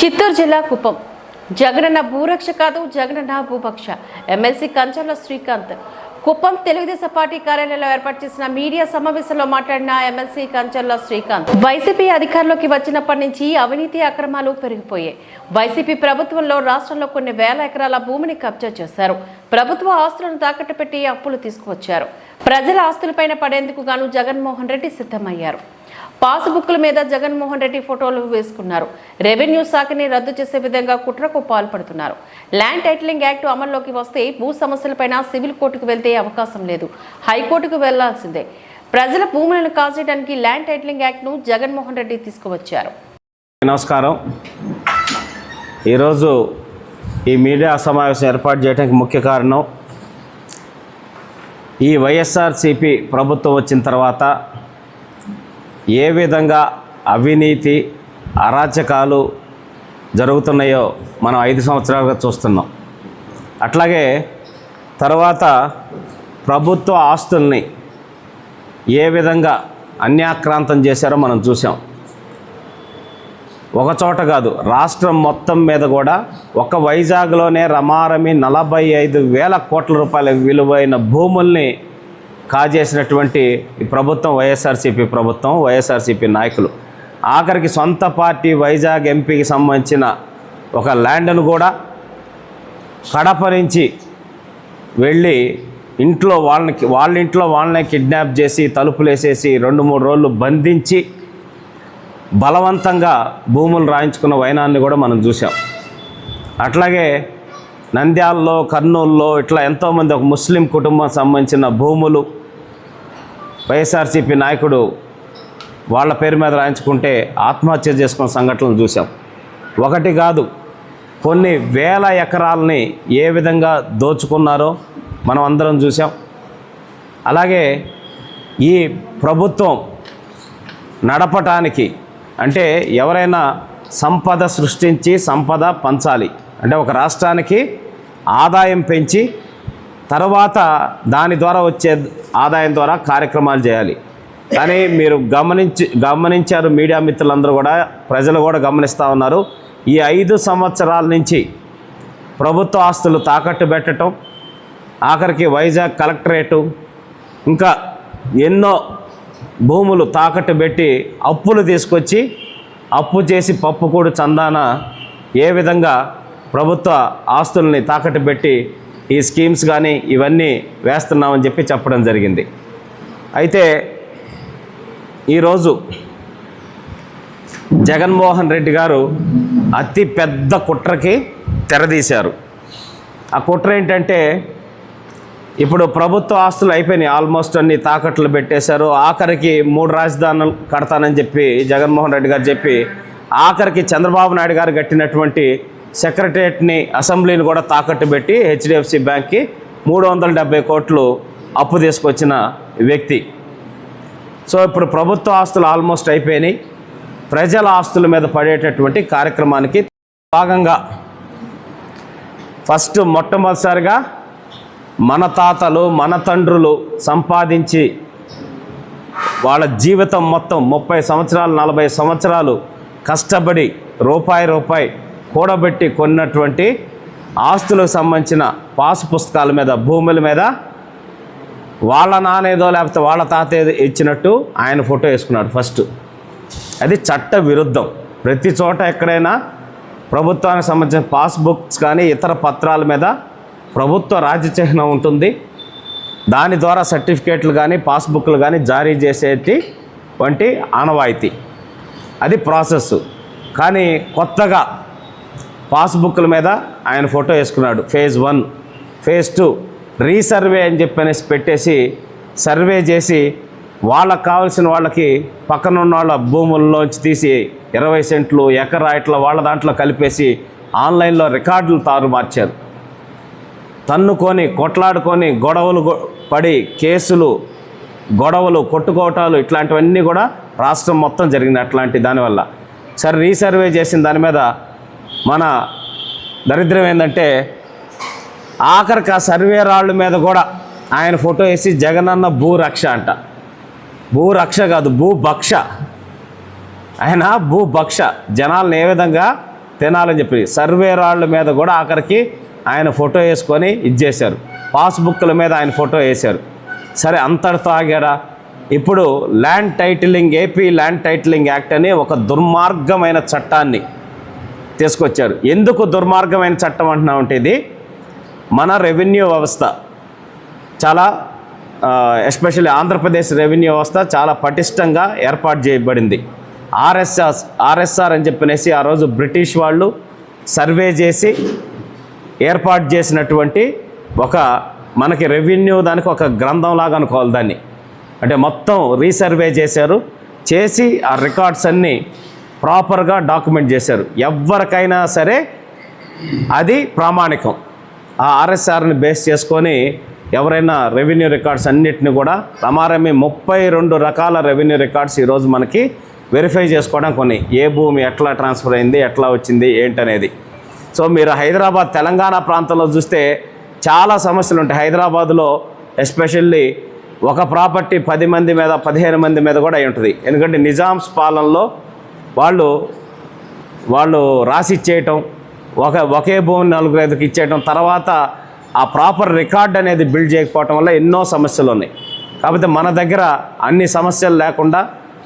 చిత్తూరు జిల్లా కుప్పం. జగనన్న భూరక్ష కాదు జగనన్న భూపక్ష. ఎమ్మెల్సీ కంచర్ల శ్రీకాంత్. కుప్పం తెలుగుదేశం పార్టీ కార్యాలయంలో ఏర్పాటు చేసిన మీడియా సమావేశంలో మాట్లాడిన ఎమ్మెల్సీ కంచర్ల శ్రీకాంత్. వైసీపీ అధికారంలోకి వచ్చినప్పటి నుంచి అవినీతి అక్రమాలు పెరిగిపోయాయి. వైసీపీ ప్రభుత్వంలో రాష్ట్రంలో కొన్ని వేల ఎకరాల భూమిని కబ్జా చేశారు. ప్రభుత్వ ఆస్తులను తాకట్టు పెట్టి అప్పులు తీసుకువచ్చారు. ప్రజల ఆస్తులపైన పడేందుకు గాను జగన్మోహన్ రెడ్డి సిద్ధమయ్యారు. పాస్బుక్ల మీద జగన్మోహన్ రెడ్డి ఫోటోలు వేసుకున్నారు. రెవెన్యూ శాఖని రద్దు చేసే విధంగా కుట్రకు పాల్పడుతున్నారు. ల్యాండ్ టైటిలింగ్ యాక్ట్ అమల్లోకి వస్తే భూ సమస్యలపైన సివిల్ కోర్టుకు వెళ్తే అవకాశం లేదు. హైకోర్టుకు వెళ్ళాల్సిందే. ప్రజల భూములను కాజేయడానికి ల్యాండ్ టైటిలింగ్ యాక్ట్ను జగన్మోహన్ రెడ్డి తీసుకువచ్చారు. నమస్కారం. ఈరోజు ఈ మీడియా సమావేశం ఏర్పాటు చేయడానికి ముఖ్య కారణం ఈ వైఎస్ఆర్సిపి ప్రభుత్వం వచ్చిన తర్వాత ఏ విధంగా అవినీతి అరాచకాలు జరుగుతున్నాయో మనం ఐదు సంవత్సరాలుగా చూస్తున్నాం. అట్లాగే తర్వాత ప్రభుత్వ ఆస్తుల్ని ఏ విధంగా అన్యాక్రాంతం చేశారో మనం చూసాం ఒక చోట కాదు రాష్ట్రం మొత్తం మీద కూడా ఒక వైజాగ్లోనే రమారమి నలభై ఐదు వేల కోట్ల రూపాయల విలువైన భూముల్ని కాజేసినటువంటి ఈ ప్రభుత్వం వైఎస్ఆర్సీపీ ప్రభుత్వం వైఎస్ఆర్సీపీ నాయకులు. ఆఖరికి సొంత పార్టీ వైజాగ్ ఎంపీకి సంబంధించిన ఒక ల్యాండ్ను కూడా కడప నుంచి వెళ్ళి ఇంట్లో వాళ్ళని వాళ్ళ ఇంట్లో వాళ్ళనే కిడ్నాప్ చేసి తలుపులు వేసేసి రెండు మూడు రోజులు బంధించి బలవంతంగా భూములు రాయించుకున్న వైనాన్ని కూడా మనం చూసాం అట్లాగే నంద్యాలలో కర్నూలులో ఇట్లా ఎంతోమంది ఒక ముస్లిం కుటుంబం సంబంధించిన భూములు వైఎస్ఆర్సీపీ నాయకుడు వాళ్ళ పేరు మీద రాయించుకుంటే ఆత్మహత్య చేసుకున్న సంఘటనలు చూసాం ఒకటి కాదు కొన్ని వేల ఎకరాలని ఏ విధంగా దోచుకున్నారో మనం అందరం చూసాం అలాగే ఈ ప్రభుత్వం నడపటానికి అంటే ఎవరైనా సంపద సృష్టించి సంపద పంచాలి. అంటే ఒక రాష్ట్రానికి ఆదాయం పెంచి తర్వాత దాని ద్వారా వచ్చే ఆదాయం ద్వారా కార్యక్రమాలు చేయాలి. కానీ మీరు గమనించి గమనించారు మీడియా మిత్రులందరూ కూడా ప్రజలు కూడా గమనిస్తూ ఉన్నారు. ఈ ఐదు సంవత్సరాల నుంచి ప్రభుత్వ ఆస్తులు తాకట్టు పెట్టడం ఆఖరికి వైజాగ్ కలెక్టరేటు ఇంకా ఎన్నో భూములు తాకట్టు పెట్టి అప్పులు తీసుకొచ్చి అప్పు చేసి పప్పుకూడు చందాన ఏ విధంగా ప్రభుత్వ ఆస్తుల్ని తాకట్టు పెట్టి ఈ స్కీమ్స్ కానీ ఇవన్నీ వేస్తున్నామని చెప్పి చెప్పడం జరిగింది. అయితే ఈరోజు జగన్మోహన్ రెడ్డి గారు అతి పెద్ద కుట్రకి తెరదీశారు. ఆ కుట్ర ఏంటంటే ఇప్పుడు ప్రభుత్వ ఆస్తులు అయిపోయినాయి. ఆల్మోస్ట్ అన్ని తాకట్లు పెట్టేశారు. ఆఖరికి మూడు రాజధానులు కడతానని చెప్పి జగన్మోహన్ రెడ్డి గారు చెప్పి ఆఖరికి చంద్రబాబు నాయుడు గారు కట్టినటువంటి సెక్రటరియట్ని అసెంబ్లీని కూడా తాకట్టు పెట్టి హెచ్డిఎఫ్సి బ్యాంక్కి మూడు వందల డెబ్బై కోట్లు అప్పు తీసుకొచ్చిన వ్యక్తి. సో ఇప్పుడు ప్రభుత్వ ఆస్తులు ఆల్మోస్ట్ అయిపోయినాయి. ప్రజల ఆస్తుల మీద పడేటటువంటి కార్యక్రమానికి భాగంగా ఫస్ట్ మొట్టమొదటిసారిగా మన తాతలు మన తండ్రులు సంపాదించి వాళ్ళ జీవితం మొత్తం ముప్పై సంవత్సరాలు నలభై సంవత్సరాలు కష్టపడి రూపాయి రూపాయి కూడబెట్టి కొన్నటువంటి ఆస్తులకు సంబంధించిన పాసు పుస్తకాల మీద భూముల మీద వాళ్ళ నానేదో లేకపోతే వాళ్ళ తాత ఏదో ఇచ్చినట్టు ఆయన ఫోటో వేసుకున్నాడు ఫస్ట్. అది చట్ట విరుద్ధం. ప్రతి చోట ఎక్కడైనా ప్రభుత్వానికి సంబంధించిన పాస్బుక్స్ కానీ ఇతర పత్రాల మీద ప్రభుత్వ రాజచిహ్నం ఉంటుంది. దాని ద్వారా సర్టిఫికేట్లు కానీ పాస్బుక్లు కానీ జారీ చేసేటి వంటి ఆనవాయితీ. అది ప్రాసెస్ కానీ కొత్తగా పాస్బుక్ల మీద ఆయన ఫోటో వేసుకున్నాడు. Phase one phase two. Resurvey అని చెప్పనేసి పెట్టేసి సర్వే చేసి వాళ్ళకి కావాల్సిన వాళ్ళకి పక్కనున్న వాళ్ళ భూముల్లోంచి తీసి ఇరవై సెంట్లు ఎకరా ఇట్లా వాళ్ళ దాంట్లో కలిపేసి ఆన్లైన్లో రికార్డులు తారు మార్చారు తన్నుకొని కొట్లాడుకొని గొడవలు పడి కేసులు గొడవలు కొట్టుకోవటాలు ఇట్లాంటివన్నీ కూడా రాష్ట్రం మొత్తం జరిగింది అట్లాంటి దానివల్ల. సరే రీసర్వే చేసిన దాని మీద మన దరిద్రం ఏంటంటే ఆఖరికి ఆ సర్వే రాళ్ళ మీద కూడా ఆయన ఫోటో వేసి జగనన్న భూరక్ష అంట. భూరక్ష కాదు భూభక్ష ఆయన భూభక్ష జనాలను ఏ విధంగా తినాలని చెప్పి సర్వే రాళ్ళ మీద కూడా ఆఖరికి ఆయన ఫోటో వేసుకొని ఇచ్చేశారు పాస్బుక్ల మీద ఆయన ఫోటో వేశారు. సరే అంతటితో ఆగాడా? ఇప్పుడు land titling AP land titling act అని ఒక దుర్మార్గమైన చట్టాన్ని తీసుకొచ్చారు. ఎందుకు దుర్మార్గమైన చట్టం అంటున్నామంటే ఇది? మన రెవెన్యూ వ్యవస్థ చాలా ఎస్పెషల్లీ ఆంధ్రప్రదేశ్ రెవెన్యూ వ్యవస్థ చాలా పటిష్టంగా ఏర్పాటు చేయబడింది. ఆర్ఎస్ఆర్ ఆర్ఎస్ఆర్ అని చెప్పినేసి ఆ రోజు బ్రిటిష్ వాళ్ళు సర్వే చేసి ఏర్పాటు చేసినటువంటి ఒక మనకి రెవెన్యూ దానికి ఒక గ్రంథంలాగా అనుకోవాలి దాన్ని. అంటే మొత్తం రీసర్వే చేశారు. చేసి ఆ రికార్డ్స్ అన్నీ ప్రాపర్గా డాక్యుమెంట్ చేశారు. ఎవరికైనా సరే అది ప్రామాణికం. ఆ ఆర్ఎస్ఆర్ని బేస్ చేసుకొని ఎవరైనా రెవెన్యూ రికార్డ్స్ అన్నిటిని కూడా రమారమి ముప్పై రెండు రకాల రెవెన్యూ రికార్డ్స్ ఈరోజు మనకి వెరిఫై చేసుకోవడం కొన్ని. ఏ భూమి ఎట్లా ట్రాన్స్ఫర్ అయింది ఎట్లా వచ్చింది ఏంటనేది. సో మీరు హైదరాబాద్ తెలంగాణ ప్రాంతంలో చూస్తే చాలా సమస్యలు ఉంటాయి. హైదరాబాద్లో ఎస్పెషల్లీ ఒక ప్రాపర్టీ పది మంది మీద పదిహేను మంది మీద కూడా అయి ఉంటుంది. ఎందుకంటే నిజామ్స్ పాలనలో వాళ్ళు వాళ్ళు రాసి ఇచ్చేయటం ఒక ఒకే భూమి నలుగురు ఐదుకి ఇచ్చేయటం తర్వాత ఆ ప్రాపర్ రికార్డ్ అనేది బిల్డ్ చేయకపోవటం వల్ల ఎన్నో సమస్యలు ఉన్నాయి. కాకపోతే మన దగ్గర అన్ని సమస్యలు లేకుండా